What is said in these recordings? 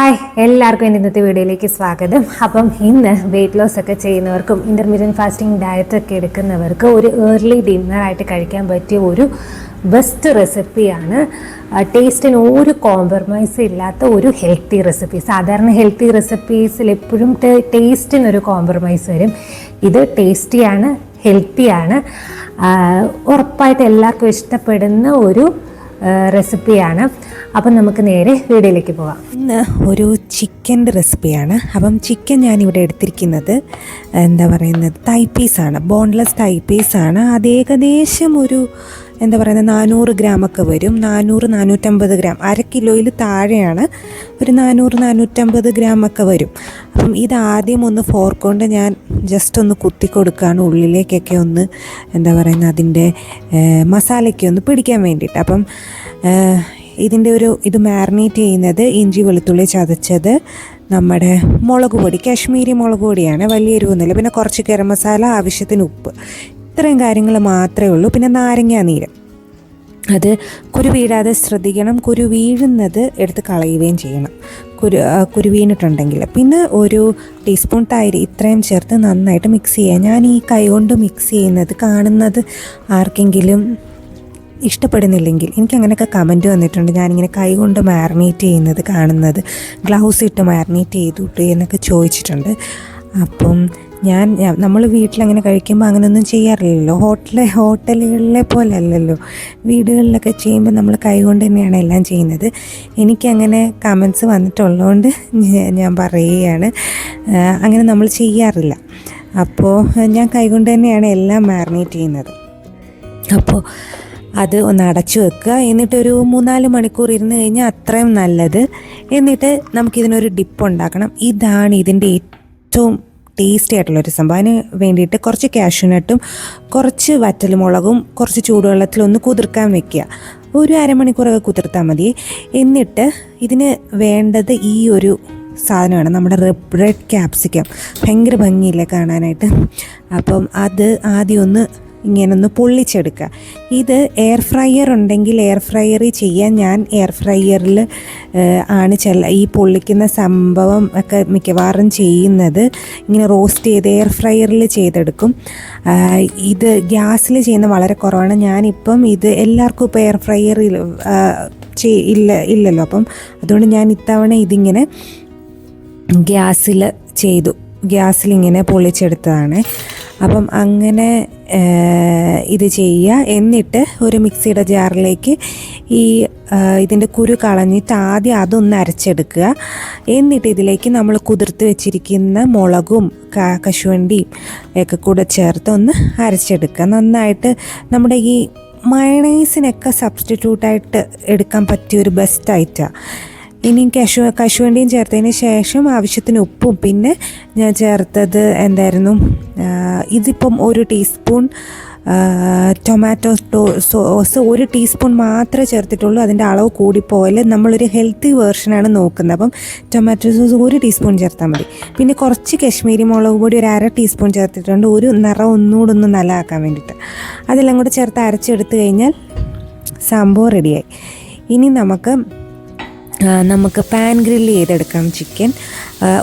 Hi എല്ലാവർക്കും എന്റെ ഇന്നത്തെ വീഡിയോയിലേക്ക് സ്വാഗതം. അപ്പം ഇന്ന് വെയിറ്റ് ലോസ് ഒക്കെ ചെയ്യുന്നവർക്കും ഇന്റർമീഡിയറ്റ് ഫാസ്റ്റിംഗ് ഡയറ്റ് ഒക്കെ എടുക്കുന്നവർക്ക് ഒരു ഏർലി ഡിന്നറായിട്ട് കഴിക്കാൻ പറ്റിയ ഒരു ബെസ്റ്റ് റെസിപ്പിയാണ് ടേസ്റ്റിന് ഒരു കോംപ്രമൈസ് ഇല്ലാത്ത ഒരു ഹെൽത്തി റെസിപ്പി സാധാരണ ഹെൽത്തി റെസിപ്പീസിൽ എപ്പോഴും ടേസ്റ്റിനൊരു കോംപ്രമൈസ് വരും. ഇത് ടേസ്റ്റിയാണ് ഹെൽത്തിയാണ് ഉറപ്പായിട്ട് എല്ലാവർക്കും ഇഷ്ടപ്പെടുന്ന ഒരു റെസിപ്പിയാണ്. അപ്പം നമുക്ക് നേരെ വീഡിയോയിലേക്ക് പോകാം ഇന്ന് ഒരു ചിക്കന്റെ റെസിപ്പിയാണ്. അപ്പം ചിക്കൻ ഞാനിവിടെ എടുത്തിരിക്കുന്നത് എന്താ പറയുന്നത് തൈ പീസാണ് ബോൺലെസ് തൈ പീസാണ് അത് ഏകദേശം ഒരു എന്താ പറയുന്നത് നാനൂറ് ഗ്രാമൊക്കെ വരും. നാനൂറ് നാനൂറ്റമ്പത് ഗ്രാം. അര കിലോയിൽ താഴെയാണ് ഒരു നാനൂറ് നാനൂറ്റമ്പത് ഗ്രാമൊക്കെ വരും. അപ്പം ഇത് ആദ്യം ഒന്ന് ഫോർക്കൊണ്ട് ഞാൻ ജസ്റ്റ് ഒന്ന് കുത്തി കൊടുക്കുകയാണ്. ഉള്ളിലേക്കൊക്കെ ഒന്ന് എന്താ പറയുന്നത് അതിന്റെ മസാലയ്ക്ക് ഒന്ന് പിടിക്കാൻ വേണ്ടിയിട്ട്. അപ്പം ഇതിന്റെ ഒരു ഇത് മാറിനേറ്റ് ചെയ്യുന്നത് ഇഞ്ചി വെളുത്തുള്ളി ചതച്ചത് നമ്മുടെ മുളക് പൊടി കാശ്മീരി മുളക് പൊടിയാണ്. വലിയ എരിവൊന്നുമില്ല. പിന്നെ കുറച്ച് ഗരം മസാല ആവശ്യത്തിന് ഉപ്പ്. ഇത്രയും കാര്യങ്ങൾ മാത്രമേ ഉള്ളൂ. പിന്നെ നാരങ്ങ നീര്. അത് കുരു വീഴാതെ ശ്രദ്ധിക്കണം. കുരു വീഴുന്നത് എടുത്ത് കളയുകയും ചെയ്യണം. കുരു കുരു വീണിട്ടുണ്ടെങ്കിൽ. പിന്നെ ഒരു ടീസ്പൂൺ തൈര് ഇത്രയും ചേർത്ത് നന്നായിട്ട് മിക്സ് ചെയ്യുക. ഞാൻ ഈ കൈ കൊണ്ട് മിക്സ് ചെയ്യുന്നത് കാണുന്നത് ആർക്കെങ്കിലും ഇഷ്ടപ്പെടുന്നില്ലെങ്കിൽ എനിക്ക് അങ്ങനെയൊക്കെ കമന്റ് വന്നിട്ടുണ്ട്. ഞാനിങ്ങനെ കൈ കൊണ്ട് മാറിനേറ്റ് ചെയ്യുന്നത് കാണുന്നത് ഗ്ലൗസ് ഇട്ട് മാറിനേറ്റ് ചെയ്തു എന്നൊക്കെ ചോദിച്ചിട്ടുണ്ട്. അപ്പം ഞാൻ നമ്മൾ വീട്ടിലങ്ങനെ കഴിക്കുമ്പോൾ അങ്ങനെയൊന്നും ചെയ്യാറില്ലല്ലോ. ഹോട്ടൽ ഹോട്ടലുകളിലെ പോലെ അല്ലല്ലോ വീടുകളിലൊക്കെ ചെയ്യുമ്പോൾ നമ്മൾ കൈകൊണ്ട് തന്നെയാണ് എല്ലാം ചെയ്യുന്നത്. എനിക്കങ്ങനെ കമൻസ് വന്നിട്ടുള്ളതുകൊണ്ട് ഞാൻ- ഞാൻ പറയുകയാണ്. അങ്ങനെ നമ്മൾ ചെയ്യാറില്ല. അപ്പോൾ ഞാൻ കൈകൊണ്ട് തന്നെയാണ് എല്ലാം മാറിനേറ്റ് ചെയ്യുന്നത്. അപ്പോൾ അത് ഒന്ന് അടച്ചു വെക്കുക. എന്നിട്ടൊരു മൂന്നാൽ മണിക്കൂർ ഇരുന്ന് കഴിഞ്ഞാൽ അത്രയും നല്ലത്. എന്നിട്ട് നമുക്കിതിനൊരു ഡിപ്പ് ഉണ്ടാക്കണം. ഇതാണ് ഇതിന്റെ ഏറ്റവും ടേസ്റ്റി ആയിട്ടുള്ളൊരു സംഭവം. അതിന് വേണ്ടിയിട്ട് കുറച്ച് കാഷ്യൂനട്ടും കുറച്ച് വറ്റൽമുളകും കുറച്ച് ചൂടുവെള്ളത്തിലൊന്ന് കുതിർക്കാൻ വെക്കുക. ഒരു അരമണിക്കൂറൊക്കെ കുതിർത്താൽ മതി. എന്നിട്ട് ഇതിന് വേണ്ടത് ഈ ഒരു സാധനമാണ്. നമ്മുടെ റെഡ് ക്യാപ്സിക്കം ഭയങ്കര ഭംഗിയില്ല കാണാനായിട്ട്. അപ്പം അത് ആദ്യം ഒന്ന് ഇങ്ങനെ ഒന്ന് പൊള്ളിച്ചെടുക്കുക. ഇത് എയർ ഫ്രയർ ഉണ്ടെങ്കിൽ എയർ ഫ്രയറിൽ ചെയ്യാൻ ഞാൻ എയർ ഫ്രയറിൽ ആണ് ചെല്ല ഈ പൊള്ളിക്കുന്ന സംഭവം ഒക്കെ മിക്കവാറും ചെയ്യുന്നത്. ഇങ്ങനെ റോസ്റ്റ് ചെയ്ത് എയർ ഫ്രയറിൽ ചെയ്തെടുക്കും. ഇത് ഗ്യാസിൽ ചെയ്യുന്ന വളരെ കുറവാണ്. ഞാനിപ്പം ഇത് എല്ലാവർക്കും ഇപ്പോൾ എയർ ഫ്രയറിൽ ഇല്ല ഇല്ലല്ലോ. അപ്പം അതുകൊണ്ട് ഞാൻ ഇത്തവണ ഇതിങ്ങനെ ഗ്യാസിൽ ചെയ്തു. ഗ്യാസിൽ ഇങ്ങനെ പൊള്ളിച്ചെടുത്തതാണ്. അപ്പം അങ്ങനെ ഇത് ചെയ്യുക. എന്നിട്ട് ഒരു മിക്സിയുടെ ജാറിലേക്ക് ഈ ഇതിന്റെ കുരു കളഞ്ഞിട്ട് ആദ്യം അതൊന്ന് അരച്ചെടുക്കുക. എന്നിട്ട് ഇതിലേക്ക് നമ്മൾ കുതിർത്ത് വെച്ചിരിക്കുന്ന മുളകും കശുവണ്ടിയും ഒക്കെ കൂടെ ചേർത്ത് ഒന്ന് അരച്ചെടുക്കുക. നന്നായിട്ട് നമ്മുടെ ഈ മയണൈസിനൊക്കെ സബ്സ്റ്റിറ്റ്യൂട്ടായിട്ട് എടുക്കാൻ പറ്റിയ ഒരു ബെസ്റ്റ് ഐറ്റാണ് ഇനി കശു കശുവണ്ടിയും ചേർത്തതിന് ശേഷം ആവശ്യത്തിന് ഉപ്പും. പിന്നെ ഞാൻ ചേർത്തത് എന്തായിരുന്നു? ഇതിപ്പം ഒരു ടീസ്പൂൺ ടൊമാറ്റോ സോസ് ഒരു ടീസ്പൂൺ മാത്രമേ ചേർത്തിട്ടുള്ളൂ. അതിന്റെ അളവ് കൂടിപ്പോയാൽ നമ്മളൊരു ഹെൽത്തി വേർഷനാണ് നോക്കുന്നത്. അപ്പം ടൊമാറ്റോ സോസ് ഒരു ടീസ്പൂൺ ചേർത്താൽ മതി. പിന്നെ കുറച്ച് കശ്മീരി മുളക് പൊടി ഒരു അര ടീസ്പൂൺ ചേർത്തിട്ടുണ്ട്. ഒരു നിറം ഒന്നുകൂടെ ഒന്ന് നല്ലതാക്കാൻ വേണ്ടിയിട്ട്. അതെല്ലാം കൂടെ ചേർത്ത് അരച്ചെടുത്ത് കഴിഞ്ഞാൽ സംഭവം റെഡിയായി ഇനി നമുക്ക് നമുക്ക് പാൻ ഗ്രില്ല് ചെയ്തെടുക്കാം ചിക്കൻ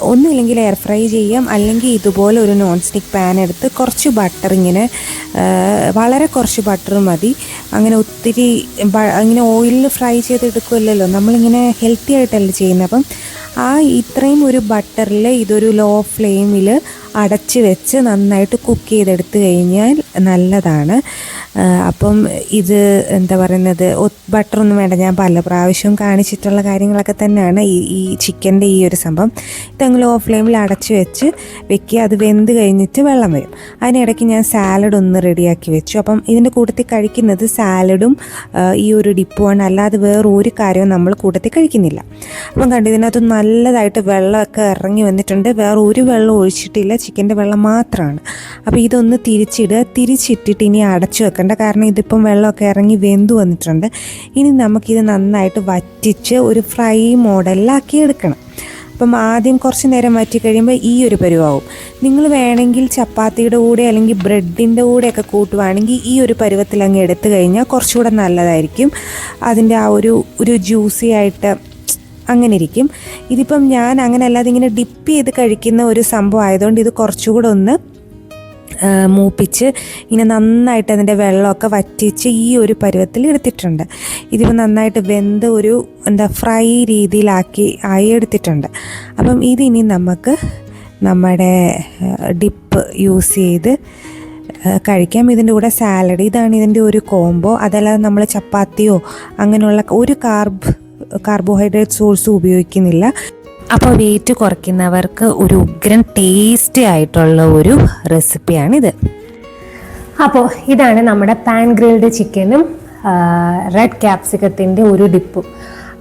ഒന്നുമില്ലെങ്കിൽ എയർ ഫ്രൈ ചെയ്യാം. അല്ലെങ്കിൽ ഇതുപോലെ ഒരു നോൺ സ്റ്റിക്ക് പാൻ എടുത്ത് കുറച്ച് ബട്ടർ ഇങ്ങനെ വളരെ കുറച്ച് ബട്ടർ മതി. അങ്ങനെ ഒത്തിരി ഇങ്ങനെ ഓയിലിൽ ഫ്രൈ ചെയ്തെടുക്കുമല്ലോ നമ്മളിങ്ങനെ ഹെൽത്തി ആയിട്ടല്ലേ ചെയ്യുന്നത്. അപ്പം ആ ഇത്രയും ഒരു ബട്ടറിൽ ഇതൊരു ലോ ഫ്ലെയിമിൽ അടച്ച് വെച്ച് നന്നായിട്ട് കുക്ക് ചെയ്തെടുത്ത് കഴിഞ്ഞാൽ നല്ലതാണ്. അപ്പം ഇത് എന്താ പറയുന്നത് ബട്ടറൊന്നും വേണ്ട. ഞാൻ പല പ്രാവശ്യവും കാണിച്ചിട്ടുള്ള കാര്യങ്ങളൊക്കെ തന്നെയാണ് ഈ ഈ ചിക്കന്റെ ഈ ഒരു സംഭവം. ഇതങ്ങ് ലോ ഫ്ലെയിമിൽ അടച്ച് വെച്ച് വെക്കുക. അത് വെന്ത് കഴിഞ്ഞിട്ട് വെള്ളം വരും. അതിനിടയ്ക്ക് ഞാൻ സാലഡ് ഒന്ന് റെഡിയാക്കി വെച്ചു. അപ്പം ഇതിന്റെ കൂട്ടത്തിൽ കഴിക്കുന്നത് സാലഡും ഈ ഒരു ഡിപ്പുമാണ് അല്ലാതെ വേറെ ഒരു കാര്യവും നമ്മൾ കൂട്ടത്തിൽ കഴിക്കുന്നില്ല. അപ്പം കണ്ടു ഇതിനകത്ത് നല്ലതായിട്ട് വെള്ളമൊക്കെ ഇറങ്ങി വന്നിട്ടുണ്ട്. വേറെ ഒരു വെള്ളം ഒഴിച്ചിട്ടില്ല. ചിക്കന്റെ വെള്ളം മാത്രമാണ് അപ്പോൾ ഇതൊന്ന് തിരിച്ചിടുക. തിരിച്ചിട്ടിട്ട് ഇനി അടച്ചു വെക്കേണ്ട. കാരണം ഇതിപ്പം വെള്ളമൊക്കെ ഇറങ്ങി വെന്തു വന്നിട്ടുണ്ട്. ഇനി നമുക്കിത് നന്നായിട്ട് വറ്റിച്ച് ഒരു ഫ്രൈ മോഡലിലാക്കി എടുക്കണം. അപ്പം ആദ്യം കുറച്ച് നേരം വറ്റി കഴിയുമ്പോൾ ഈ ഒരു പരുവാവും. നിങ്ങൾ വേണമെങ്കിൽ ചപ്പാത്തിയുടെ കൂടെ അല്ലെങ്കിൽ ബ്രെഡിന്റെ കൂടെയൊക്കെ കൂട്ടുവാണെങ്കിൽ ഈ ഒരു പരുവത്തിൽ അങ്ങ് എടുത്തു കഴിഞ്ഞാൽ കുറച്ചുകൂടെ നല്ലതായിരിക്കും. അതിന്റെ ആ ഒരു ഒരു ജ്യൂസി ആയിട്ട് അങ്ങനെ ഇരിക്കും ഇതിപ്പം ഞാൻ അങ്ങനെ അല്ലാതെ ഇങ്ങനെ ഡിപ്പ് ചെയ്ത് കഴിക്കുന്ന ഒരു സംഭവം ആയതുകൊണ്ട് ഇത് കുറച്ചുകൂടെ ഒന്ന് മൂപ്പിച്ച് ഇങ്ങനെ നന്നായിട്ട് അതിന്റെ വെള്ളമൊക്കെ വറ്റിച്ച് ഈ ഒരു പരുവത്തിൽ എടുത്തിട്ടുണ്ട്. ഇതിപ്പോൾ നന്നായിട്ട് വെന്ത് ഒരു എന്താ ഫ്രൈ രീതിയിലാക്കി ആയി എടുത്തിട്ടുണ്ട്. അപ്പം ഇതിനി നമുക്ക് നമ്മുടെ ഡിപ്പ് യൂസ് ചെയ്ത് കഴിക്കാം. ഇതിന്റെ കൂടെ സാലഡ് ഇതാണ് ഇതിന്റെ ഒരു കോംബോ. അതല്ലാതെ നമ്മൾ ചപ്പാത്തിയോ അങ്ങനെയുള്ള ഒരു കാർബ് കാർബോഹൈഡ്രേറ്റ് സോഴ്സും ഉപയോഗിക്കുന്നില്ല. അപ്പോൾ വെയിറ്റ് കുറയ്ക്കുന്നവർക്ക് ഒരു ഉഗ്രൻ ടേസ്റ്റി ആയിട്ടുള്ള ഒരു റെസിപ്പിയാണിത് അപ്പോൾ ഇതാണ് നമ്മുടെ പാൻ ഗ്രിൽഡ് ചിക്കനും റെഡ് ക്യാപ്സിക്കത്തിന്റെ ഒരു ഡിപ്പും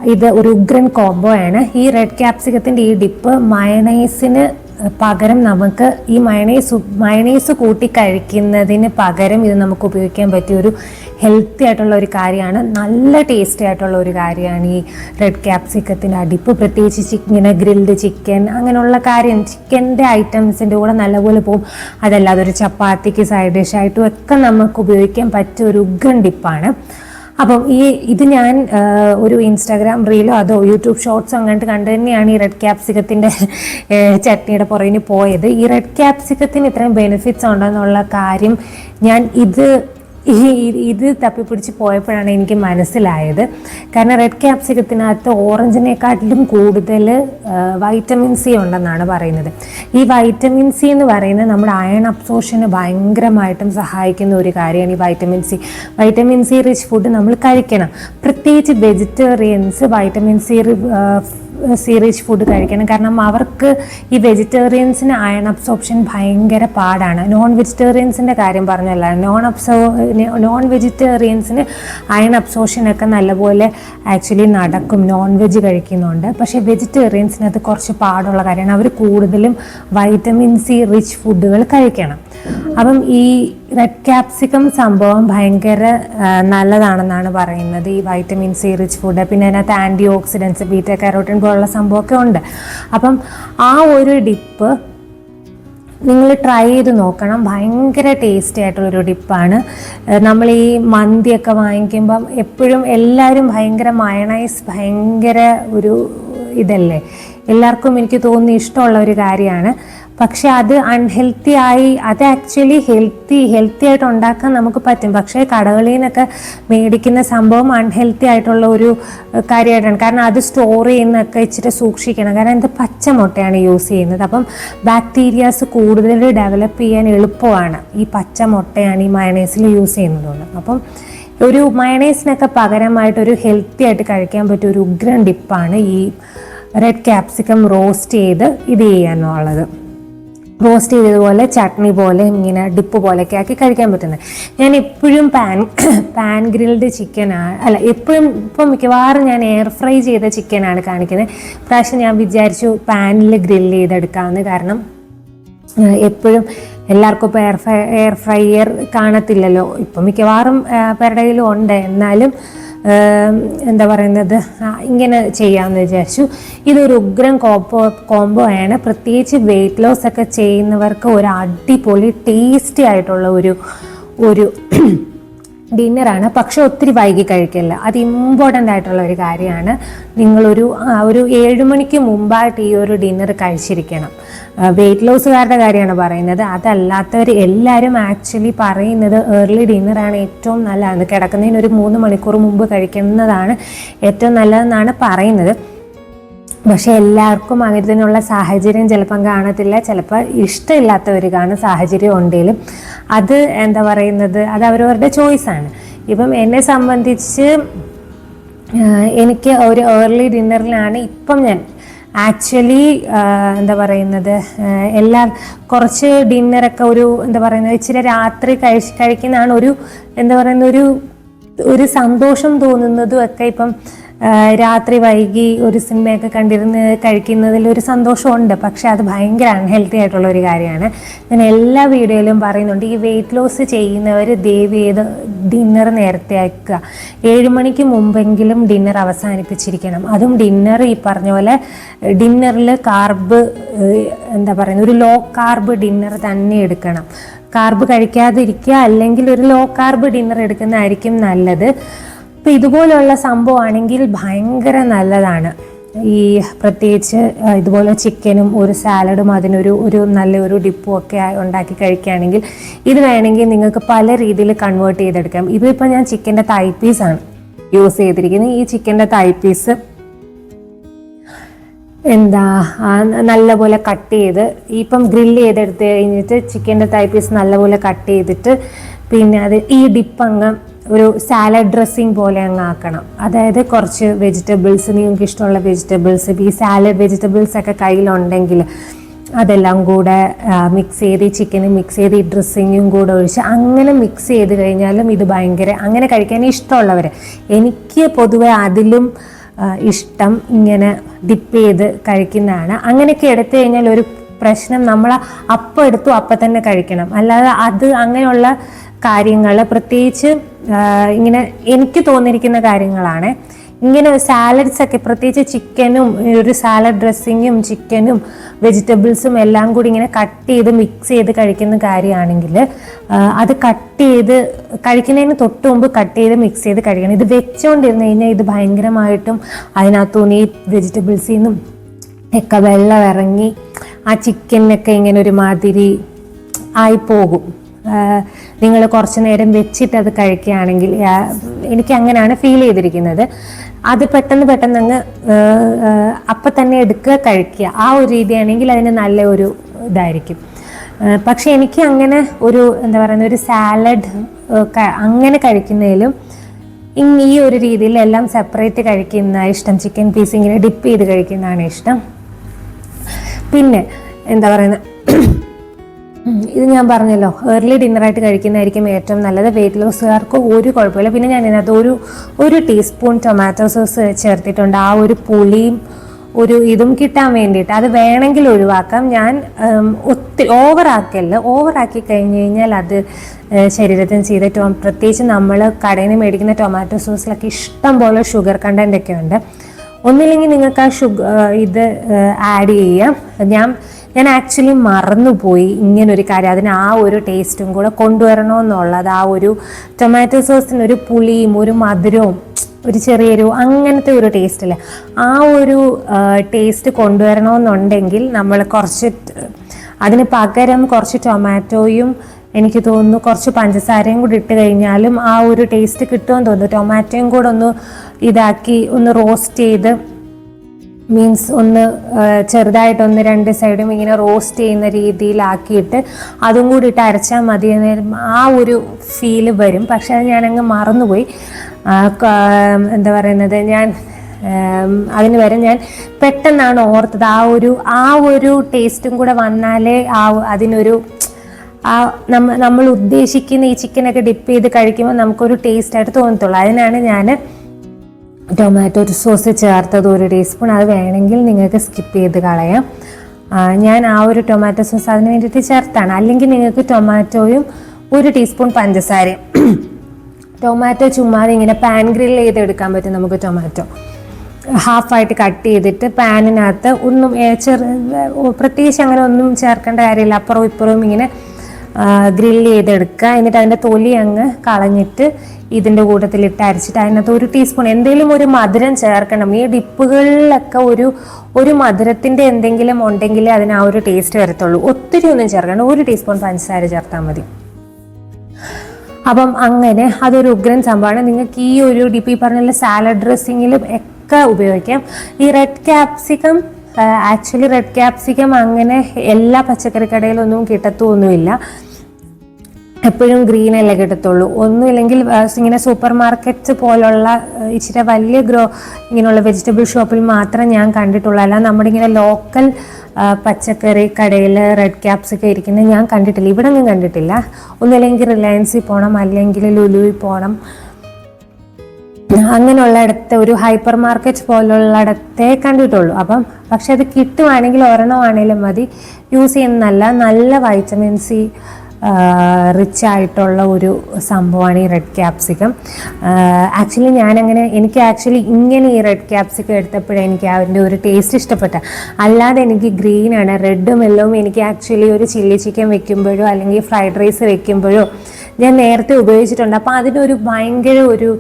ഇത് ഒരു ഉഗ്രൻ കോംബോ ആണ്. ഈ റെഡ് ക്യാപ്സിക്കത്തിന്റെ ഈ ഡിപ്പ് മയണൈസിന് പകരം നമുക്ക് ഈ മയണൈസ് മയണൈസ് കൂട്ടി കഴിക്കുന്നതിന് പകരം ഇത് നമുക്ക് ഉപയോഗിക്കാൻ പറ്റിയ ഒരു ഹെൽത്തി ആയിട്ടുള്ള ഒരു കാര്യമാണ്. നല്ല ടേസ്റ്റി ആയിട്ടുള്ള ഒരു കാര്യമാണ് ഈ റെഡ് ക്യാപ്സിക്കത്തിന്റെ അടിപ്പ്. പ്രത്യേകിച്ച് ഇങ്ങനെ ഗ്രിൽഡ് ചിക്കൻ അങ്ങനെയുള്ള കാര്യം ചിക്കന്റെ ഐറ്റംസിന്റെ കൂടെ നല്ലപോലെ പോകും. അതല്ലാതെ ഒരു ചപ്പാത്തിക്ക് സൈഡ് ഡിഷായിട്ടും ഒക്കെ നമുക്ക് ഉപയോഗിക്കാൻ പറ്റിയ ഒരു ഉഗ്രൻ ഡിപ്പാണ് അപ്പം ഈ ഇത് ഞാൻ ഒരു ഇൻസ്റ്റാഗ്രാം റീലോ അതോ യൂട്യൂബ് ഷോർട്സോ അങ്ങോട്ട് കണ്ടു തന്നെയാണ് ഈ റെഡ് ക്യാപ്സിക്കത്തിന്റെ ചട്നിയുടെ പുറകിന് പോയത്. ഈ റെഡ് ക്യാപ്സിക്കത്തിന് ഇത്രയും ബെനിഫിറ്റ്സ് ഉണ്ടെന്നുള്ള കാര്യം ഞാൻ ഇത് ഈ ഇത് തപ്പിപ്പിടിച്ച് പോയപ്പോഴാണ് എനിക്ക് മനസ്സിലായത്. കാരണം റെഡ് ക്യാപ്സിക്കത്തിനകത്ത് ഓറഞ്ചിനെക്കാട്ടിലും കൂടുതൽ വൈറ്റമിൻ സി ഉണ്ടെന്നാണ് പറയുന്നത്. ഈ വൈറ്റമിൻ സി എന്ന് പറയുന്നത് നമ്മുടെ അയൺ അബ്സോർഷന് ഭയങ്കരമായിട്ടും സഹായിക്കുന്ന ഒരു കാര്യമാണ് ഈ vitamin C vitamin C rich food നമ്മൾ കഴിക്കണം. പ്രത്യേകിച്ച് vegetarians vitamin C series food കഴിക്കണം. കാരണം അവർക്ക് ഈ വെജിറ്റേറിയൻസിന് അയൺ അബ്സോർപ്ഷൻ ഭയങ്കര പാടാണ്. നോൺ വെജിറ്റേറിയൻസിന്റെ കാര്യം പറഞ്ഞല്ല. നോൺ അബ്സോ നോൺ വെജിറ്റേറിയൻസിന് അയൺ അബ്സോർഷനൊക്കെ നല്ലപോലെ ആക്ച്വലി നടക്കും. നോൺ വെജ് കഴിക്കുന്നുണ്ട്. പക്ഷേ വെജിറ്റേറിയൻസിന് അത് കുറച്ച് പാടുള്ള കാര്യമാണ്. അവർ കൂടുതലും വൈറ്റമിൻ സി റിച്ച് ഫുഡുകൾ കഴിക്കണം. അപ്പം ഈ റെഡ് ക്യാപ്സിക്കം സംഭവം ഭയങ്കര നല്ലതാണെന്നാണ് പറയുന്നത്. ഈ വൈറ്റമിൻ സി റിച്ച് ഫുഡ് പിന്നെ അതിനകത്ത് ആന്റി ഓക്സിഡൻസ് ബീറ്റ കാരോട്ടിൻ പോലുള്ള സംഭവമൊക്കെ ഉണ്ട്. അപ്പം ആ ഒരു ഡിപ്പ് നിങ്ങൾ ട്രൈ ചെയ്ത് നോക്കണം. ഭയങ്കര ടേസ്റ്റി ആയിട്ടുള്ളൊരു ഡിപ്പാണ് നമ്മൾ ഈ മന്തിയൊക്കെ വാങ്ങിക്കുമ്പം എപ്പോഴും എല്ലാവരും ഭയങ്കര മയണൈസ് ഭയങ്കര ഒരു ഇതല്ലേ? എല്ലാവർക്കും എനിക്ക് തോന്നുന്നു ഇഷ്ടമുള്ള ഒരു കാര്യമാണ്. പക്ഷെ അത് അൺഹെൽത്തി ആയി അത് ആക്ച്വലി ഹെൽത്തി ഹെൽത്തി ആയിട്ട് ഉണ്ടാക്കാൻ നമുക്ക് പറ്റും. പക്ഷേ കടകളിൽ നിന്നൊക്കെ മേടിക്കുന്ന സംഭവം അൺഹെൽത്തി ആയിട്ടുള്ള ഒരു കാര്യമായിട്ടാണ്. കാരണം അത് സ്റ്റോർ ചെയ്യുന്നൊക്കെ ഇച്ചിരി സൂക്ഷിക്കണം. കാരണം ഇത് പച്ച മുട്ടയാണ് യൂസ് ചെയ്യുന്നത്. അപ്പം ബാക്ടീരിയാസ് കൂടുതൽ ഡെവലപ്പ് ചെയ്യാൻ എളുപ്പമാണ് ഈ പച്ച മുട്ടയാണ് ഈ മയണൈസിൽ യൂസ് ചെയ്യുന്നതുകൊണ്ട്. അപ്പം ഒരു മയണൈസിനൊക്കെ പകരമായിട്ട് ഒരു ഹെൽത്തി ആയിട്ട് കഴിക്കാൻ പറ്റിയ ഒരു ഉഗ്രൻ ഡിപ്പാണ് ഈ റെഡ് ക്യാപ്സിക്കം റോസ്റ്റ് ചെയ്ത് ഇത് ചെയ്യാനുള്ളത്. റോസ്റ്റ് ചെയ്തതുപോലെ ചട്നി പോലെ ഇങ്ങനെ ഡിപ്പ് പോലെയൊക്കെ ആക്കി കഴിക്കാൻ പറ്റുന്നത്. ഞാൻ എപ്പോഴും പാൻ പാൻ ഗ്രിൽഡ് ചിക്കനാണ് അല്ല എപ്പോഴും ഇപ്പം മിക്കവാറും ഞാൻ എയർ ഫ്രൈ ചെയ്ത ചിക്കനാണ് കാണിക്കുന്നത്. പ്രാവശ്യം ഞാൻ വിചാരിച്ചു പാനിൽ ഗ്രില്ല് ചെയ്തെടുക്കാമെന്ന് കാരണം എപ്പോഴും എല്ലാവർക്കും ഇപ്പോൾ എയർ ഫ്രൈ എയർ ഫ്രൈയർ കാണത്തില്ലല്ലോ. ഇപ്പം മിക്കവാറും പേരുടെ ഉണ്ട്. എന്നാലും എന്താ പറയുന്നത്? ഇങ്ങനെ ചെയ്യാമെന്ന് വിചാരിച്ചു. ഇതൊരു ഉഗ്രം കോംബോ കോംബോ ആണ്. പ്രത്യേകിച്ച് വെയിറ്റ് ലോസ് ഒക്കെ ചെയ്യുന്നവർക്ക് ഒരു അടിപൊളി ടേസ്റ്റി ആയിട്ടുള്ള ഒരു ഒരു ഡിന്നറാണ്. പക്ഷെ ഒത്തിരി വൈകി കഴിക്കില്ല അത് ഇമ്പോർട്ടന്റ് ആയിട്ടുള്ള ഒരു കാര്യമാണ്. നിങ്ങളൊരു ഒരു ഏഴ് മണിക്ക് മുമ്പായിട്ട് ഈ ഒരു ഡിന്നർ കഴിച്ചിരിക്കണം. വെയിറ്റ് ലോസുകാരുടെ കാര്യമാണ് പറയുന്നത്. അതല്ലാത്തവർ എല്ലാവരും ആക്ച്വലി പറയുന്നത് ഏർലി ഡിന്നറാണ് ഏറ്റവും നല്ലത് കിടക്കുന്നതിന് ഒരു മൂന്ന് മണിക്കൂർ മുമ്പ് കഴിക്കുന്നതാണ് ഏറ്റവും നല്ലതെന്നാണ് പറയുന്നത്. പക്ഷെ എല്ലാവർക്കും അങ്ങനത്തിനുള്ള സാഹചര്യം ചിലപ്പം കാണത്തില്ല. ചിലപ്പോൾ ഇഷ്ടമില്ലാത്തവർ കാണും സാഹചര്യം ഉണ്ടെങ്കിലും അത് എന്താ പറയുന്നത്? അത് അവരവരുടെ ചോയ്സാണ് ഇപ്പം എന്നെ സംബന്ധിച്ച് എനിക്ക് ഒരു ഏർലി ഡിന്നറിലാണ് ഇപ്പം ഞാൻ ആക്ച്വലി എന്താ പറയുന്നത്? എല്ലാ കുറച്ച് ഡിന്നറൊക്കെ ഒരു എന്താ പറയുന്നത്? ഇച്ചിരി രാത്രി കഴിച്ച് കഴിക്കുന്നതാണ് ഒരു എന്താ പറയുന്ന ഒരു ഒരു സന്തോഷം തോന്നുന്നതും ഒക്കെ ഇപ്പം രാത്രി വൈകി ഒരു സിനിമയൊക്കെ കണ്ടിരുന്ന് കഴിക്കുന്നതിൽ ഒരു സന്തോഷമുണ്ട്. പക്ഷെ അത് ഭയങ്കര അൺഹെൽത്തി ആയിട്ടുള്ള ഒരു കാര്യമാണ്. ഞാൻ എല്ലാ വീഡിയോയിലും പറയുന്നുണ്ട് ഈ വെയിറ്റ് ലോസ് ചെയ്യുന്നവർ ദയവ് ചെയ്ത് ഡിന്നർ നേരത്തെ ആക്കുക. ഏഴ് മണിക്ക് മുമ്പെങ്കിലും ഡിന്നർ അവസാനിപ്പിച്ചിരിക്കണം. അതും ഡിന്നർ ഈ പറഞ്ഞ പോലെ ഡിന്നറിൽ കാർബ് എന്താ പറയുന്നത് ഒരു ലോ കാർബ് ഡിന്നർ തന്നെ എടുക്കണം. കാർബ് കഴിക്കാതിരിക്കുക അല്ലെങ്കിൽ ഒരു ലോ കാർബ് ഡിന്നർ എടുക്കുന്നതായിരിക്കും നല്ലത്. അപ്പം ഇതുപോലുള്ള സംഭവമാണെങ്കിൽ ഭയങ്കര നല്ലതാണ്. ഈ പ്രത്യേകിച്ച് ഇതുപോലെ ചിക്കനും ഒരു സാലഡും അതിനൊരു ഒരു നല്ലൊരു ഡിപ്പും ഒക്കെ ഉണ്ടാക്കി കഴിക്കുകയാണെങ്കിൽ ഇത് വേണമെങ്കിൽ നിങ്ങൾക്ക് പല രീതിയിൽ കൺവേർട്ട് ചെയ്തെടുക്കാം. ഇതിപ്പോൾ ഞാൻ ചിക്കന്റെ തൈ പീസാണ് യൂസ് ചെയ്തിരിക്കുന്നത്. ഈ ചിക്കന്റെ തൈ പീസ് എന്താ നല്ലപോലെ കട്ട് ചെയ്ത് ഇപ്പം ഗ്രില്ല് ചെയ്തെടുത്ത് കഴിഞ്ഞിട്ട് ചിക്കന്റെ തൈ പീസ് നല്ലപോലെ കട്ട് ചെയ്തിട്ട് പിന്നെ അത് ഈ ഡിപ്പ് അങ്ങ് ഒരു സാലഡ് ഡ്രസ്സിങ് പോലെ അങ്ങ് ആക്കണം. അതായത് കുറച്ച് വെജിറ്റബിൾസ് നിങ്ങൾക്ക് ഇഷ്ടമുള്ള വെജിറ്റബിൾസ് ഈ സാലഡ് വെജിറ്റബിൾസ് ഒക്കെ കയ്യിലുണ്ടെങ്കിൽ അതെല്ലാം കൂടെ മിക്സ് ചെയ്ത് ഈ ചിക്കനും മിക്സ് ചെയ്ത് ഈ ഡ്രസ്സിങ്ങും കൂടെ ഒഴിച്ച് അങ്ങനെ മിക്സ് ചെയ്ത് കഴിഞ്ഞാലും ഇത് ഭയങ്കര അങ്ങനെ കഴിക്കാൻ ഇഷ്ടമുള്ളവർ എനിക്ക് പൊതുവെ അതിലും ഇഷ്ടം ഇങ്ങനെ ഡിപ്പ് ചെയ്ത് കഴിക്കുന്നതാണ്. അങ്ങനെയൊക്കെ എടുത്തു കഴിഞ്ഞാൽ ഒരു പ്രശ്നം നമ്മൾ അപ്പം എടുത്തു അപ്പം തന്നെ കഴിക്കണം. അല്ലാതെ അത് അങ്ങനെയുള്ള കാര്യങ്ങൾ പ്രത്യേകിച്ച് ഇങ്ങനെ എനിക്ക് തോന്നിയിരിക്കുന്ന കാര്യങ്ങളാണ്. ഇങ്ങനെ സാലഡ്സ് ഒക്കെ പ്രത്യേകിച്ച് ചിക്കനും ഒരു സാലഡ് ഡ്രസ്സിങ്ങും ചിക്കനും വെജിറ്റബിൾസും എല്ലാം കൂടി ഇങ്ങനെ കട്ട് ചെയ്ത് മിക്സ് ചെയ്ത് കഴിക്കുന്ന കാര്യമാണെങ്കിൽ അത് കട്ട് ചെയ്ത് കഴിക്കുന്നതിന് തൊട്ട് മുമ്പ് കട്ട് ചെയ്ത് മിക്സ് ചെയ്ത് കഴിക്കണം. ഇത് വെച്ചുകൊണ്ടിരുന്ന് കഴിഞ്ഞാൽ ഇത് ഭയങ്കരമായിട്ടും അതിനകത്തുനിന്ന് ഈ വെജിറ്റബിൾസിൽ നിന്നും ഒക്കെ വെള്ളം ഇറങ്ങി ആ ചിക്കനൊക്കെ ഇങ്ങനെ ഒരു മാതിരി ആയി പോകും. നിങ്ങൾ കുറച്ച് നേരം വെച്ചിട്ട് അത് കഴിക്കുകയാണെങ്കിൽ എനിക്ക് അങ്ങനെയാണ് ഫീൽ ചെയ്തിരിക്കുന്നത്. അത് പെട്ടെന്ന് പെട്ടെന്ന് അങ്ങ് അപ്പം തന്നെ എടുക്കുക കഴിക്കുക. ആ ഒരു രീതിയാണെങ്കിൽ അതിന് നല്ല ഒരു ഇതായിരിക്കും. പക്ഷെ എനിക്ക് അങ്ങനെ ഒരു എന്താ പറയുന്ന ഒരു സാലഡ് അങ്ങനെ കഴിക്കുന്നതിലും ഈ ഒരു രീതിയിൽ എല്ലാം സെപ്പറേറ്റ് കഴിക്കുന്ന ഇഷ്ടം. ചിക്കൻ പീസ് ഇങ്ങനെ ഡിപ്പ് ചെയ്ത് കഴിക്കുന്നതാണ് ഇഷ്ടം. പിന്നെ എന്താ പറയുന്നത് ഇത് ഞാൻ പറഞ്ഞല്ലോ ഏർലി ഡിന്നറായിട്ട് കഴിക്കുന്നതായിരിക്കും ഏറ്റവും നല്ലത്. വെയിറ്റ് ലോസുകാർക്ക് ഒരു കുഴപ്പമില്ല. പിന്നെ ഞാൻ ഇതിനകത്ത് ഒരു ഒരു ടീസ്പൂൺ ടൊമാറ്റോ സോസ് ചേർത്തിട്ടുണ്ട്. ആ ഒരു പുളിയും ഒരു ഇതും കിട്ടാൻ വേണ്ടിയിട്ട്. അത് വേണമെങ്കിൽ ഒഴിവാക്കാം. ഞാൻ ഒത്തിരി ഓവറാക്കല്ല ഓവറാക്കി കഴിഞ്ഞ് കഴിഞ്ഞാൽ അത് ശരീരത്തിന് ചെയ്ത ടോ പ്രത്യേകിച്ച് നമ്മൾ കടയിൽ നിന്ന് മേടിക്കുന്ന ടൊമാറ്റോ സോസിലൊക്കെ ഇഷ്ടം പോലെ ഷുഗർ കണ്ടന്റ് ഒക്കെ ഉണ്ട്. ഒന്നില്ലെങ്കിൽ നിങ്ങൾക്ക് ആ ഷുഗർ ഇത് ആഡ് ചെയ്യാം. ഞാൻ ഞാൻ ആക്ച്വലി മറന്നുപോയി ഇങ്ങനൊരു കാര്യം. അതിന് ആ ഒരു ടേസ്റ്റും കൂടെ കൊണ്ടുവരണമെന്നുള്ളത് ആ ഒരു ടൊമാറ്റോ സോസിന് ഒരു പുളിയും ഒരു മധുരവും ഒരു ചെറിയൊരു അങ്ങനത്തെ ഒരു ടേസ്റ്റ് അല്ലേ ആ ഒരു ടേസ്റ്റ് കൊണ്ടുവരണമെന്നുണ്ടെങ്കിൽ നമ്മൾ കുറച്ച് അതിന് പകരം കുറച്ച് ടൊമാറ്റോയും എനിക്ക് തോന്നുന്നു കുറച്ച് പഞ്ചസാരയും കൂടി ഇട്ട് കഴിഞ്ഞാലും ആ ഒരു ടേസ്റ്റ് കിട്ടുമെന്ന് തോന്നുന്നു. ടൊമാറ്റോയും കൂടെ ഒന്ന് ഇതാക്കി ഒന്ന് റോസ്റ്റ് ചെയ്ത് മീൻസ് ഒന്ന് ചെറുതായിട്ട് ഒന്ന് രണ്ട് സൈഡും ഇങ്ങനെ റോസ്റ്റ് ചെയ്യുന്ന രീതിയിലാക്കിയിട്ട് അതും കൂടി ഇട്ട് അരച്ചാൽ മതി ആ ഒരു ഫീൽ വരും. പക്ഷെ അത് ഞാനങ്ങ് മറന്നുപോയി. എന്താ പറയുന്നത്? ഞാൻ അതിന് വരെ ഞാൻ പെട്ടെന്നാണ് ഓർത്തത്. ആ ഒരു ആ ഒരു ടേസ്റ്റും കൂടെ വന്നാലേ ആ അതിനൊരു ആ നമ്മ നമ്മൾ ഉദ്ദേശിക്കുന്ന ഈ ചിക്കനൊക്കെ ഡിപ്പ് ചെയ്ത് കഴിക്കുമ്പോൾ നമുക്കൊരു ടേസ്റ്റ് ആയിട്ട് തോന്നത്തുള്ളൂ. അതിനാണ് ഞാൻ ടൊമാറ്റോ സോസ് ചേർത്തത് ഒരു ടീസ്പൂൺ. അത് വേണമെങ്കിൽ നിങ്ങൾക്ക് സ്കിപ്പ് ചെയ്ത് കളയാം. ഞാൻ ആ ഒരു ടൊമാറ്റോ സോസ് അതിന് വേണ്ടിയിട്ട് ചേർത്താണ്. അല്ലെങ്കിൽ നിങ്ങൾക്ക് ടൊമാറ്റോയും ഒരു ടീസ്പൂൺ പഞ്ചസാരയും. ടൊമാറ്റോ ചുമ്മാതെ ഇങ്ങനെ പാൻ ഗ്രിൽ ചെയ്തെടുക്കാൻ പറ്റും നമുക്ക് ടൊമാറ്റോ. ഹാഫായിട്ട് കട്ട് ചെയ്തിട്ട് പാനിനകത്ത് ഒന്നും ചെറു പ്രത്യേകിച്ച് അങ്ങനെ ഒന്നും ചേർക്കേണ്ട കാര്യമില്ല. അപ്പുറവും ഇപ്പുറവും ഇങ്ങനെ ഗ്രില്ല് ചെയ്തെടുക്കുക. എന്നിട്ട് അതിന്റെ തൊലി അങ്ങ് കളഞ്ഞിട്ട് ഇതിന്റെ കൂട്ടത്തിലിട്ട് അരച്ചിട്ട് അതിനകത്ത് ഒരു ടീസ്പൂൺ എന്തെങ്കിലും ഒരു മധുരം ചേർക്കണം. ഈ ഡിപ്പുകളിലൊക്കെ ഒരു ഒരു മധുരത്തിന്റെ എന്തെങ്കിലും ഉണ്ടെങ്കിൽ അതിന് ആ ഒരു ടേസ്റ്റ് വരത്തുള്ളൂ. ഒത്തിരി ഒന്നും ചേർക്കണം ഒരു ടീസ്പൂൺ പഞ്ചസാര ചേർത്താൽ മതി. അപ്പം അങ്ങനെ അതൊരു ഉഗ്രൻ സംഭവമാണ്. നിങ്ങൾക്ക് ഈ ഒരു ഡിപ്പി പറഞ്ഞ സാലഡ് ഡ്രസ്സിങ്ങിലും ഒക്കെ ഉപയോഗിക്കാം. ഈ red capsicum actually red capsicum അങ്ങനെ എല്ലാ പച്ചക്കറി കടയിലൊന്നും കിട്ടത്തൊന്നുമില്ല. എപ്പോഴും ഗ്രീൻ അല്ലേ കിട്ടത്തുള്ളൂ. ഒന്നുമില്ലെങ്കിൽ ഇങ്ങനെ സൂപ്പർ മാർക്കറ്റ് പോലുള്ള ഇച്ചിരി വലിയ ഗ്രോ ഇങ്ങനെയുള്ള വെജിറ്റബിൾ ഷോപ്പിൽ മാത്രം ഞാൻ കണ്ടിട്ടുള്ളൂ. അല്ല നമ്മുടെ ഇങ്ങനെ ലോക്കൽ പച്ചക്കറി കടയിൽ റെഡ് ക്യാപ്സ് ഒക്കെ ഇരിക്കുന്നത് ഞാൻ കണ്ടിട്ടില്ല. ഇവിടെ ഒന്നും കണ്ടിട്ടില്ല. ഒന്നുമില്ലെങ്കിൽ റിലയൻസിൽ പോകണം അല്ലെങ്കിൽ ലുലുവിൽ പോകണം അങ്ങനെയുള്ളിടത്ത് ഒരു ഹൈപ്പർ മാർക്കറ്റ് പോലുള്ളിടത്തേ കണ്ടിട്ടുള്ളൂ. അപ്പം പക്ഷെ അത് കിട്ടുവാണെങ്കിൽ ഒരെണ്ണമാണേലും മതി. യൂസ് ചെയ്യുന്നതല്ല നല്ല വൈറ്റമിൻ സി റിച്ച് ആയിട്ടുള്ള ഒരു സംഭവമാണ് ഈ റെഡ് ക്യാപ്സിക്കം ആക്ച്വലി ഞാനങ്ങനെ എനിക്ക് ആക്ച്വലി ഇങ്ങനെ ഈ റെഡ് ക്യാപ്സിക്കം എടുത്തപ്പോഴേ എനിക്ക് അതിന്റെ ഒരു ടേസ്റ്റ് ഇഷ്ടപ്പെട്ട. അല്ലാതെ എനിക്ക് ഗ്രീനാണ് റെഡും എല്ലോവും എനിക്ക് ആക്ച്വലി ഒരു ചില്ലി ചിക്കൻ വെക്കുമ്പോഴോ അല്ലെങ്കിൽ ഫ്രൈഡ് റൈസ് വെക്കുമ്പോഴോ ഞാൻ നേരത്തെ ഉപയോഗിച്ചിട്ടുണ്ട്. അപ്പോൾ അതിനൊരു ഭയങ്കര ഒരു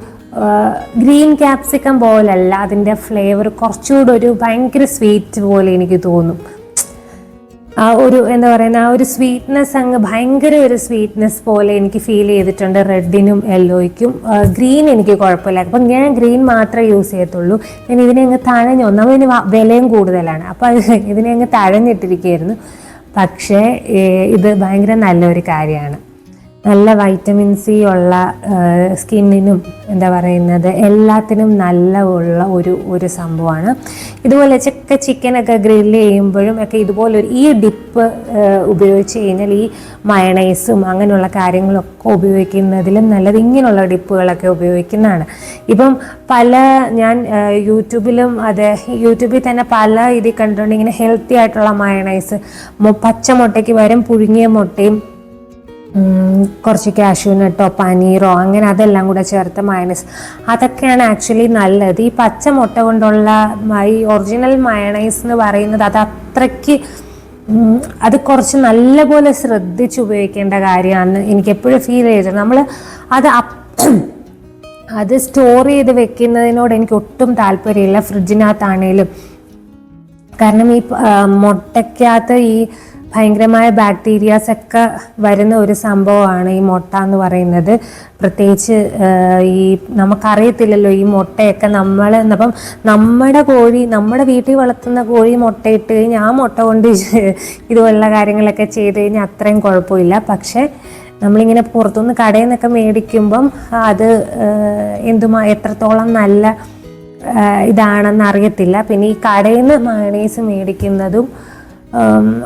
ഗ്രീൻ ക്യാപ്സിക്കം പോലല്ല. അതിന്റെ ഫ്ലേവർ കുറച്ചുകൂടെ ഒരു ഭയങ്കര സ്വീറ്റ് പോലെ എനിക്ക് തോന്നും. ആ ഒരു എന്താ പറയുന്ന ആ ഒരു സ്വീറ്റ്നെസ് അങ്ങ് ഭയങ്കര ഒരു സ്വീറ്റ്നെസ് പോലെ എനിക്ക് ഫീൽ ചെയ്തിട്ടുണ്ട്. റെഡിനും യെല്ലോയ്ക്കും ഗ്രീൻ എനിക്ക് കുഴപ്പമില്ല. അപ്പം ഞാൻ ഗ്രീൻ മാത്രമേ യൂസ് ചെയ്യത്തുള്ളൂ. ഞാൻ ഇതിനെ അങ്ങ് തഴഞ്ഞു ഒന്നാമത് ഇതിന് വ- വിലയും കൂടുതലാണ്. അപ്പോൾ ഇതിനെ അങ്ങ് തഴഞ്ഞിട്ടിരിക്കുകയായിരുന്നു. പക്ഷേ ഇത് ഭയങ്കര നല്ലൊരു കാര്യമാണ്. നല്ല വൈറ്റമിൻ സി ഉള്ള സ്കിന്നിനും എന്താ പറയുന്നത് എല്ലാത്തിനും നല്ല ഉള്ള ഒരു ഒരു സംഭവമാണ്. ഇതുപോലെ ചക്ക ചിക്കനൊക്കെ ഗ്രില്ല് ചെയ്യുമ്പോഴും ഒക്കെ ഇതുപോലൊരു ഈ ഡിപ്പ് ഉപയോഗിച്ച് കഴിഞ്ഞാൽ ഈ മയണൈസും അങ്ങനെയുള്ള കാര്യങ്ങളൊക്കെ ഉപയോഗിക്കുന്നതിലും നല്ലത് ഇങ്ങനെയുള്ള ഡിപ്പുകളൊക്കെ ഉപയോഗിക്കുന്നതാണ്. ഇപ്പം പല ഞാൻ യൂട്യൂബിലും അതെ യൂട്യൂബിൽ തന്നെ പല ഇതിൽ കണ്ടിട്ടുണ്ട്. ഇങ്ങനെ ഹെൽത്തി ആയിട്ടുള്ള മയണൈസ് പച്ച മുട്ടയ്ക്ക് പകരം പുഴുങ്ങിയ മുട്ടയും ഉം, ക്യാഷ്യൂ നട്ടോ പനീറോ അങ്ങനെ അതെല്ലാം കൂടെ ചേർത്ത് മയണൈസ് അതൊക്കെയാണ് ആക്ച്വലി നല്ലത്. ഈ പച്ച മുട്ട കൊണ്ടുള്ള ഈ ഒറിജിനൽ മയണൈസ് എന്ന് പറയുന്നത് അത് അത്രയ്ക്ക് അത് കുറച്ച് നല്ലപോലെ ശ്രദ്ധിച്ച് ഉപയോഗിക്കേണ്ട കാര്യമാണ്. എനിക്ക് എപ്പോഴും ഫീൽ ചെയ്തത് നമ്മൾ അത് അത് സ്റ്റോർ ചെയ്ത് വെക്കുന്നതിനോട് എനിക്ക് ഒട്ടും താല്പര്യമില്ല ഫ്രിഡ്ജിനകത്താണേലും കാരണം ഈ മുട്ടയ്ക്കകത്ത് ഈ ഭയങ്കരമായ ബാക്ടീരിയാസ് ഒക്കെ വരുന്ന ഒരു സംഭവമാണ് ഈ മുട്ട എന്ന് പറയുന്നത്. പ്രത്യേകിച്ച് ഈ നമുക്കറിയത്തില്ലല്ലോ ഈ മുട്ടയൊക്കെ നമ്മൾ അപ്പം നമ്മുടെ കോഴി നമ്മുടെ വീട്ടിൽ വളർത്തുന്ന കോഴി മുട്ടയിട്ട് കഴിഞ്ഞാൽ ആ മുട്ട കൊണ്ട് ഇതുപോലുള്ള കാര്യങ്ങളൊക്കെ ചെയ്ത് കഴിഞ്ഞാൽ അത്രയും കുഴപ്പമില്ല. പക്ഷേ നമ്മളിങ്ങനെ പുറത്തുനിന്ന് കടയിൽ നിന്നൊക്കെ മേടിക്കുമ്പം അത് എന്തുമാ എത്രത്തോളം നല്ല ഇതാണെന്ന് അറിയത്തില്ല. പിന്നെ ഈ കടയിൽ നിന്ന് മയണൈസ് മേടിക്കുന്നതും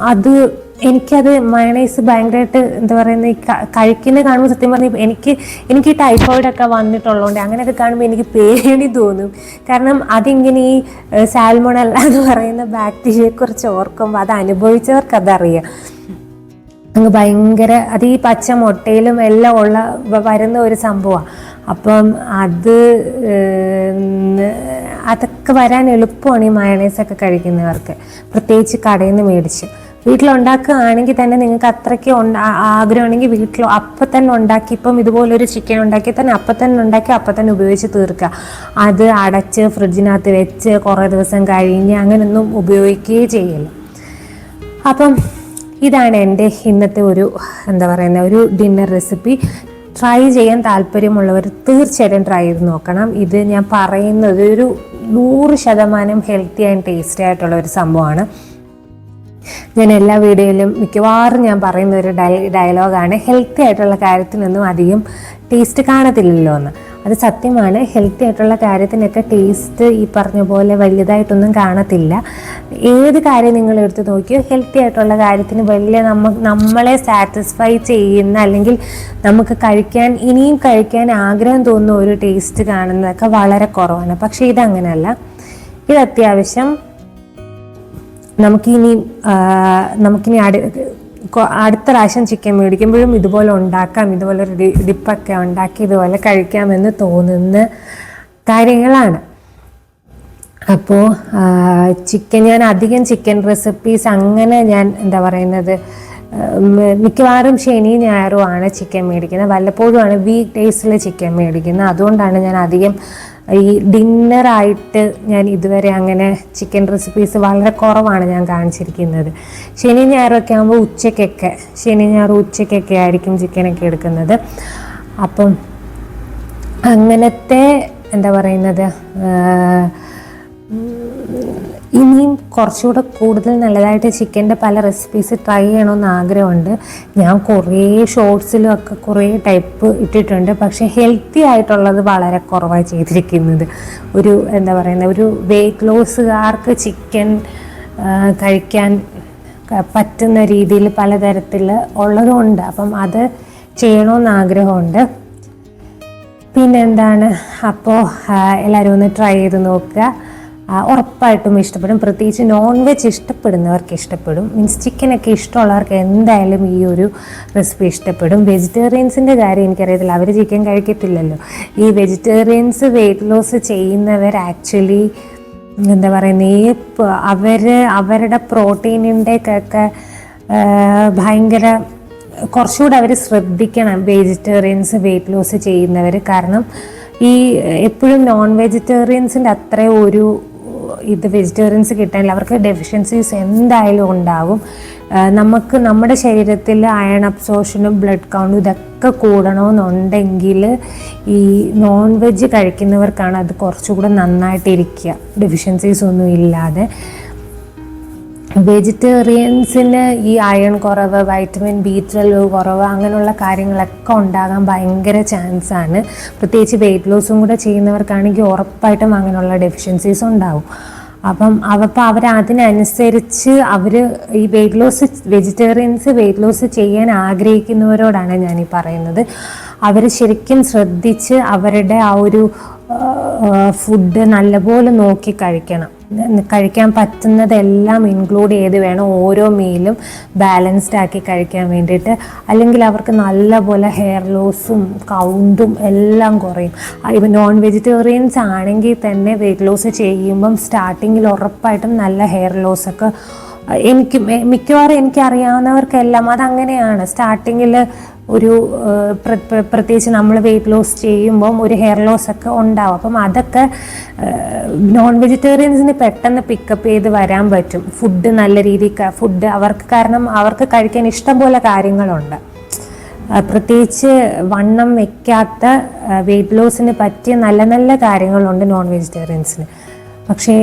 അത് എനിക്കത് മയണൈസ് ഭയങ്കരമായിട്ട് എന്താ പറയുന്നത് ഈ കഴിക്കുന്ന കാണുമ്പോൾ സത്യം പറഞ്ഞാൽ എനിക്ക് എനിക്ക് ടൈഫോയിഡ് ഒക്കെ വന്നിട്ടുള്ളതുകൊണ്ട് അങ്ങനെയൊക്കെ കാണുമ്പോൾ എനിക്ക് പേടി തോന്നും. കാരണം അതിങ്ങനെ ഈ സാൽമോണല്ല എന്ന് പറയുന്ന ബാക്ടീരിയയെക്കുറിച്ച് ഓർക്കുമ്പോൾ അത് അനുഭവിച്ചവർക്ക് അതറിയാം. അങ്ങ് ഭയങ്കര അത് ഈ പച്ച മുട്ടയിലും എല്ലാം ഉള്ള വരുന്ന ഒരു സംഭവമാണ് അപ്പം അത് അതൊക്കെ വരാൻ എളുപ്പമാണ് ഈ മയണൈസൊക്കെ കഴിക്കുന്നവർക്ക്. പ്രത്യേകിച്ച് കടയിൽ നിന്ന് മേടിച്ച്. വീട്ടിലുണ്ടാക്കുകയാണെങ്കിൽ തന്നെ നിങ്ങൾക്ക് അത്രയ്ക്ക് ആഗ്രഹമാണെങ്കിൽ വീട്ടിൽ അപ്പം തന്നെ ഉണ്ടാക്കി ഇപ്പം ഇതുപോലൊരു ചിക്കൻ ഉണ്ടാക്കി തന്നെ അപ്പം തന്നെ ഉണ്ടാക്കി അപ്പം തന്നെ ഉപയോഗിച്ച് തീർക്കുക. അത് അടച്ച് ഫ്രിഡ്ജിനകത്ത് വെച്ച് കുറേ ദിവസം കഴിഞ്ഞ് അങ്ങനെയൊന്നും ഉപയോഗിക്കുകയേ ചെയ്യില്ല. അപ്പം ഇതാണ് എന്റെ ഇന്നത്തെ ഒരു എന്താ പറയുന്ന ഒരു ഡിന്നർ റെസിപ്പി ട്രൈ ചെയ്യാൻ താല്പര്യമുള്ളവർ തീർച്ചയായിട്ടും ട്രൈ ചെയ്ത് നോക്കണം. ഇത് ഞാൻ പറയുന്നത് ഒരു നൂറ് ശതമാനം ഹെൽത്തി ആൻഡ് ടേസ്റ്റി ആയിട്ടുള്ള ഒരു സംഭവമാണ്. ഞാൻ എല്ലാ വീഡിയോയിലും മിക്കവാറും ഞാൻ പറയുന്ന ഒരു ഡയ ഡയലോഗാണ് ഹെൽത്തി ആയിട്ടുള്ള കാര്യത്തിനൊന്നും അധികം ടേസ്റ്റ് കാണത്തില്ലല്ലോ എന്ന്. അത് സത്യമാണ്. ഹെൽത്തി ആയിട്ടുള്ള കാര്യത്തിനൊക്കെ ടേസ്റ്റ് ഈ പറഞ്ഞ പോലെ വലുതായിട്ടൊന്നും കാണത്തില്ല. ഏത് കാര്യം നിങ്ങൾ എടുത്ത് നോക്കിയോ ഹെൽത്തി ആയിട്ടുള്ള കാര്യത്തിന് വലിയ നമ്മ നമ്മളെ സാറ്റിസ്ഫൈ ചെയ്യുന്ന അല്ലെങ്കിൽ നമുക്ക് കഴിക്കാൻ ഇനിയും കഴിക്കാൻ ആഗ്രഹം തോന്നുന്ന ഒരു ടേസ്റ്റ് കാണുന്നതൊക്കെ വളരെ കുറവാണ്. പക്ഷേ ഇതങ്ങനെയല്ല ഇത് അത്യാവശ്യം നമുക്കിനി നമുക്കിനി അടുത്ത പ്രാവശ്യം ചിക്കൻ മേടിക്കുമ്പോഴും ഇതുപോലെ ഉണ്ടാക്കാം ഇതുപോലെ ഒരു ഡിപ്പൊക്കെ ഉണ്ടാക്കി ഇതുപോലെ കഴിക്കാമെന്ന് തോന്നുന്ന കാര്യങ്ങളാണ്. അപ്പോൾ ചിക്കൻ ഞാൻ അധികം ചിക്കൻ റെസിപ്പീസ് അങ്ങനെ ഞാൻ എന്താ പറയുന്നത് മിക്കവാറും ശനി ഞായറും ആണ് ചിക്കൻ മേടിക്കുന്നത്. വല്ലപ്പോഴുമാണ് വീക്ക് ഡേയ്സിൽ ചിക്കൻ മേടിക്കുന്നത്. അതുകൊണ്ടാണ് ഞാൻ അധികം ഈ ഡിന്നറായിട്ട് ഞാൻ ഇതുവരെ അങ്ങനെ ചിക്കൻ റെസിപ്പീസ് വളരെ കുറവാണ് ഞാൻ കാണിച്ചിരിക്കുന്നത്. ശനി ഞായറൊക്കെ ആകുമ്പോൾ ഉച്ചയ്ക്കൊക്കെ ശനി ഞായർ ഉച്ചയ്ക്കൊക്കെ ആയിരിക്കും ചിക്കനൊക്കെ എടുക്കുന്നത്. അപ്പം അങ്ങനത്തെ എന്താ പറയുന്നത് ഇനിയും കുറച്ചുകൂടെ കൂടുതൽ നല്ലതായിട്ട് ചിക്കന്റെ പല റെസിപ്പീസ് ട്രൈ ചെയ്യണമെന്ന് ആഗ്രഹമുണ്ട്. ഞാൻ കുറേ ഷോർട്സിലും ഒക്കെ കുറേ ടൈപ്പ് ഇട്ടിട്ടുണ്ട്. പക്ഷേ ഹെൽത്തി ആയിട്ടുള്ളത് വളരെ കുറവായി ചെയ്തിരിക്കുന്നത്. ഒരു എന്താ പറയുന്നത് ഒരു വെയിറ്റ് ലോസുകാർക്ക് ചിക്കൻ കഴിക്കാൻ പറ്റുന്ന രീതിയിൽ പലതരത്തിൽ ഉള്ളതുകൊണ്ട് അപ്പം അത് ചെയ്യണമെന്ന് ആഗ്രഹമുണ്ട്. പിന്നെന്താണ്? അപ്പോൾ എല്ലാവരും ഒന്ന് ട്രൈ ചെയ്ത് നോക്കുക. ഉറപ്പായിട്ടും ഇഷ്ടപ്പെടും. പ്രത്യേകിച്ച് നോൺ വെജ് ഇഷ്ടപ്പെടുന്നവർക്ക് ഇഷ്ടപ്പെടും. മീൻസ് ചിക്കനൊക്കെ ഇഷ്ടമുള്ളവർക്ക് എന്തായാലും ഈ ഒരു റെസിപ്പി ഇഷ്ടപ്പെടും. വെജിറ്റേറിയൻസിന്റെ കാര്യം എനിക്കറിയത്തില്ല. അവർ ചിക്കൻ കഴിക്കത്തില്ലല്ലോ. ഈ വെജിറ്റേറിയൻസ് വെയിറ്റ് ലോസ് ചെയ്യുന്നവർ ആക്ച്വലി എന്താ പറയുന്നത് ഈ അവർ അവരുടെ പ്രോട്ടീനിന്റെ ഒക്കെ ഭയങ്കര കുറച്ചുകൂടെ അവർ ശ്രദ്ധിക്കണം വെജിറ്റേറിയൻസ് വെയിറ്റ് ലോസ് ചെയ്യുന്നവർ കാരണം ഈ എപ്പോഴും നോൺ വെജിറ്റേറിയൻസിന്റെ അത്ര ഒരു ഇത് വെജിറ്റേറിയൻസ് കിട്ടാനില്ല. അവർക്ക് ഡെഫിഷ്യൻസീസ് എന്തായാലും ഉണ്ടാവും. നമുക്ക് നമ്മുടെ ശരീരത്തിൽ അയൺ അബ്സോർഷനും ബ്ലഡ് കൗണ്ടും ഇതൊക്കെ കൂടണമെന്നുണ്ടെങ്കിൽ ഈ നോൺ വെജ് കഴിക്കുന്നവർക്കാണ് അത് കുറച്ചുകൂടെ നന്നായിട്ടിരിക്കുക. ഡെഫിഷ്യൻസീസ് ഒന്നും ഇല്ലാതെ. വെജിറ്റേറിയൻസിന് ഈ അയൺ കുറവ് വൈറ്റമിൻ ബി ട്വൽവ് കുറവ് അങ്ങനെയുള്ള കാര്യങ്ങളൊക്കെ ഉണ്ടാകാൻ ഭയങ്കര ചാൻസ് ആണ്. പ്രത്യേകിച്ച് വെയിറ്റ് ലോസും കൂടെ ചെയ്യുന്നവർക്കാണെങ്കിൽ ഉറപ്പായിട്ടും അങ്ങനെയുള്ള ഡെഫിഷ്യൻസീസ് ഉണ്ടാവും. അപ്പം അവപ്പോൾ അവർ അതിനനുസരിച്ച് അവർ ഈ weight loss vegetarians weight loss ചെയ്യാൻ ആഗ്രഹിക്കുന്നവരോടാണ് ഞാൻ ഈ പറയുന്നത്. അവർ ശരിക്കും ശ്രദ്ധിച്ച് അവരുടെ ആ ഒരു ഫുഡ് നല്ലപോലെ നോക്കി കഴിക്കണം. കഴിക്കാൻ പറ്റുന്നതെല്ലാം ഇൻക്ലൂഡ് ചെയ്ത് വേണം ഓരോ മീലും ബാലൻസ്ഡ് ആക്കി കഴിക്കാൻ വേണ്ടിയിട്ട്. അല്ലെങ്കിൽ അവർക്ക് നല്ലപോലെ ഹെയർ ലോസും കൗണ്ടും എല്ലാം കുറയും. ഇപ്പം നോൺ വെജിറ്റേറിയൻസ് ആണെങ്കിൽ തന്നെ വെയിറ്റ് ലോസ് ചെയ്യുമ്പം സ്റ്റാർട്ടിങ്ങിൽ ഉറപ്പായിട്ടും നല്ല ഹെയർ ലോസൊക്കെ എനിക്ക് മിക്കവാറും എനിക്കറിയാവുന്നവർക്കെല്ലാം അതങ്ങനെയാണ്. സ്റ്റാർട്ടിങ്ങിൽ ഒരു പ്രത്യേകിച്ച് നമ്മൾ വെയിറ്റ് ലോസ് ചെയ്യുമ്പം ഒരു ഹെയർ ലോസ് ഒക്കെ ഉണ്ടാവും. അപ്പം അതൊക്കെ നോൺ വെജിറ്റേറിയൻസിന് പെട്ടെന്ന് പിക്കപ്പ് ചെയ്ത് വരാൻ പറ്റും. ഫുഡ് നല്ല രീതിയിൽ ഫുഡ് അവർക്ക് കാരണം അവർക്ക് കഴിക്കാൻ ഇഷ്ടം പോലെ കാര്യങ്ങളുണ്ട്. പ്രത്യേകിച്ച് വണ്ണം വെക്കാത്ത വെയിറ്റ് ലോസിന് പറ്റിയ നല്ല നല്ല കാര്യങ്ങളുണ്ട് നോൺ വെജിറ്റേറിയൻസിന് പക്ഷേ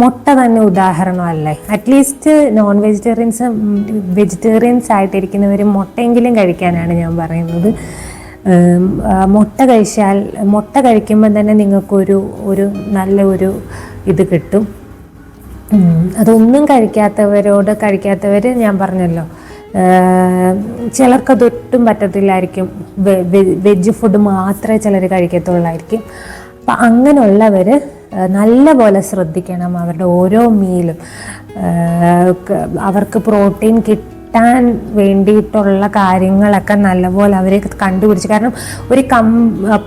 മുട്ട തന്നെ ഉദാഹരണമല്ലേ? At least non vegetarians vegetarians ആയിട്ടിരിക്കുന്നവർ മുട്ടയെങ്കിലും കഴിക്കാനാണ് ഞാൻ പറയുന്നത്. മുട്ട കഴിച്ചാൽ മുട്ട കഴിക്കുമ്പോൾ തന്നെ നിങ്ങൾക്കൊരു ഒരു നല്ല ഒരു ഇത് കിട്ടും. അതൊന്നും കഴിക്കാത്തവരോട് കഴിക്കാത്തവർ ഞാൻ പറഞ്ഞല്ലോ. ചിലർക്കതൊട്ടും പറ്റത്തില്ലായിരിക്കും. വെജ് ഫുഡ് മാത്രമേ ചിലർ കഴിക്കത്തുള്ളായിരിക്കും. അപ്പം അങ്ങനെയുള്ളവർ നല്ലപോലെ ശ്രദ്ധിക്കണം അവരുടെ ഓരോ മീലും. അവർക്ക് പ്രോട്ടീൻ കിട്ടാൻ വേണ്ടിയിട്ടുള്ള കാര്യങ്ങളൊക്കെ നല്ലപോലെ അവരെ കണ്ടുപിടിച്ച് കാരണം ഒരു കം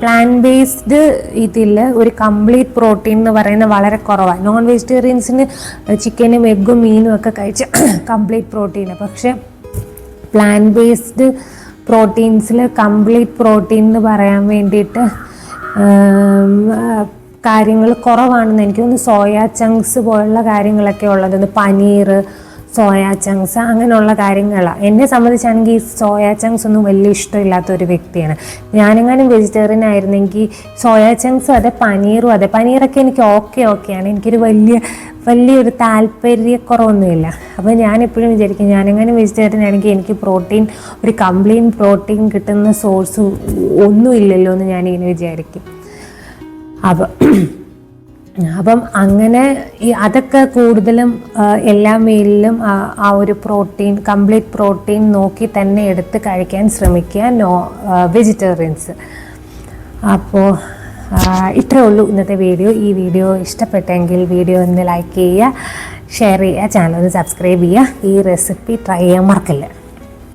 പ്ലാൻ ബേസ്ഡ് ഇതിൽ ഒരു കംപ്ലീറ്റ് പ്രോട്ടീൻ എന്ന് പറയുന്നത് വളരെ കുറവാണ് നോൺ വെജിറ്റേറിയൻസിന് ചിക്കനും എഗ്ഗും മീനും ഒക്കെ കഴിച്ച് കംപ്ലീറ്റ് പ്രോട്ടീൻ പക്ഷേ പ്ലാൻ ബേസ്ഡ് പ്രോട്ടീൻസിൽ കംപ്ലീറ്റ് പ്രോട്ടീൻ എന്ന് പറയാൻ വേണ്ടിയിട്ട് കാര്യങ്ങൾ കുറവാണെന്ന് എനിക്ക് തോന്നുന്നു. സോയ ചങ്ക്സ് പോലുള്ള കാര്യങ്ങളൊക്കെ ഉള്ളത്. പനീർ സോയ ചങ്ക്സ് അങ്ങനെയുള്ള കാര്യങ്ങളാണ് എന്നെ സംബന്ധിച്ചാണെങ്കിൽ ഈ സോയ ചങ്ക്സ് ഒന്നും വലിയ ഇഷ്ടമില്ലാത്ത ഒരു വ്യക്തിയാണ്. ഞാനെങ്ങാനും വെജിറ്റേറിയൻ ആയിരുന്നെങ്കിൽ സോയ ചങ്ക്സും അതെ പനീറും അതെ. പനീറൊക്കെ എനിക്ക് ഓക്കെ ഓക്കെയാണ് എനിക്കൊരു വലിയ വലിയൊരു താല്പര്യക്കുറവൊന്നുമില്ല. അപ്പോൾ ഞാനെപ്പോഴും വിചാരിക്കും ഞാനെങ്ങാനും വെജിറ്റേറിയൻ ആണെങ്കിൽ എനിക്ക് പ്രോട്ടീൻ ഒരു കംപ്ലീറ്റ് പ്രോട്ടീൻ കിട്ടുന്ന സോഴ്സ് ഒന്നുമില്ലല്ലോ എന്ന് ഞാനിങ്ങനെ വിചാരിക്കും. അപ്പം അപ്പം അങ്ങനെ ഈ അതൊക്കെ കൂടുതലും എല്ലാ മീലിലും ആ ഒരു പ്രോട്ടീൻ കംപ്ലീറ്റ് പ്രോട്ടീൻ നോക്കി തന്നെ എടുത്ത് കഴിക്കാൻ ശ്രമിക്കുക നോ വെജിറ്റേറിയൻസ്. അപ്പോൾ ഇത്രേ ഉള്ളൂ ഇന്നത്തെ വീഡിയോ. ഈ വീഡിയോ ഇഷ്ടപ്പെട്ടെങ്കിൽ വീഡിയോ ഒന്ന് ലൈക്ക് ചെയ്യുക ഷെയർ ചെയ്യുക ചാനൽ ഒന്ന് സബ്സ്ക്രൈബ് ചെയ്യുക. ഈ റെസിപ്പി ട്രൈ ചെയ്യാൻ മറക്കല്ല.